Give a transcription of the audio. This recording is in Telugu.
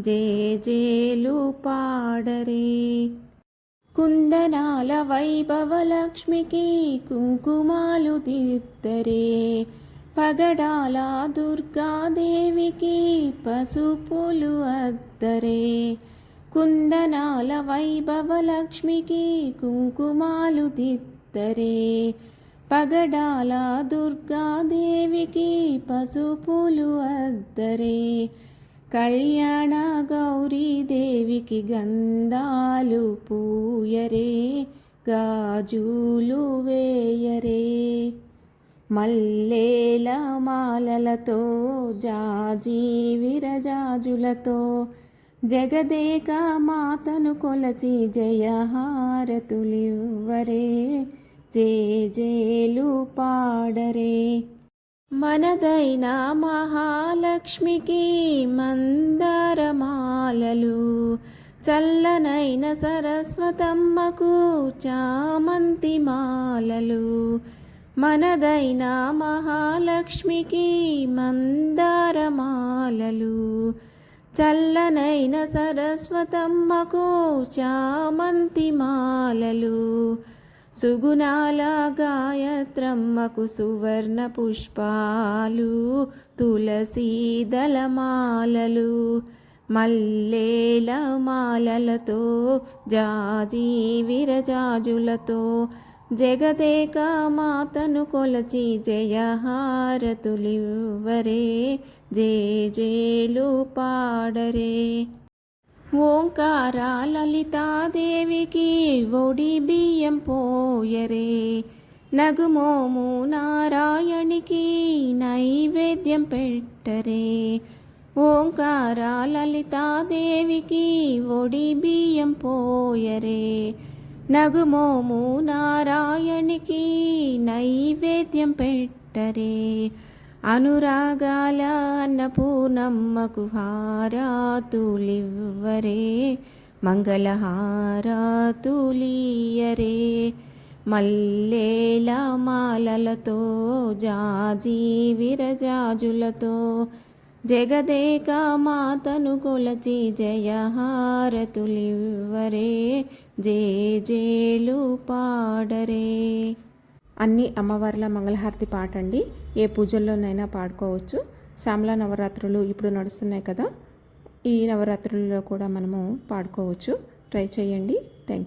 జే జేలు పాడరే. కుందనాల వైభవలక్ష్మికి కుంకుమాలు దిద్దరే పగడాల దుర్గాదేవికి పసుపులు అద్దరే. కుందనాల వైభవలక్ష్మికి కుంకుమాలు దిద్దరే పగడాల దుర్గాదేవికి పసుపులు అద్దరే. కళ్యాణ గౌరీదేవికి గంధాలు పూయరే గాజులు వేయరే. మల్లేల మాలలతో జాజీ విరజాజులతో జగదేక మాతను కొలచి జయహారతులివ్వరే జే జేలు పాడరే. మనదైన మహాలక్ష్మికి మందారమాలలు చల్లనైన సరస్వతమ్మకు చామంతి మాలలు మనదైన మహాలక్ష్మికి మందారమాలలు చల్లనైన సరస్వతమ్మకు చామంతి మాలలు సుగుణాల గాయత్రమ్మకు సువర్ణ పుష్పాలు తులసీదళమాలలు మల్లేల మాలలతో జాజీ విరజాజులతో జగదేక మాతను కొలచి జయహారతులివ్వరే జే జేలు పాడరే. ఓంకార లలితాదేవికి ఒడి బియ్యం పోయరే. నగుమోము నారాయణికి నైవేద్యం పెట్టరే. ఓంకార లలితాదేవికి ఒడి బియ్యం పోయరే. నగుమోము నారాయణికి నైవేద్యం పెట్టరే. అనురాగాల అన్నపూర్ణమ్మకు హారాతులివ్వరే మంగళహారాతులియరే మల్లేల మాలలతో జాజీ విరజాజులతో జగదేక మాతను కొలచి జయహారతులివ్వరే జే జేలు పాడరే. అన్ని అమ్మవార్ల మంగళహారతి పాట అండి. ఏ పూజల్లోనైనా పాడుకోవచ్చు. శ్యామల నవరాత్రులు ఇప్పుడు నడుస్తున్నాయి కదా. ఈ నవరాత్రులలో కూడా మనము పాడుకోవచ్చు. ట్రై చేయండి. థ్యాంక్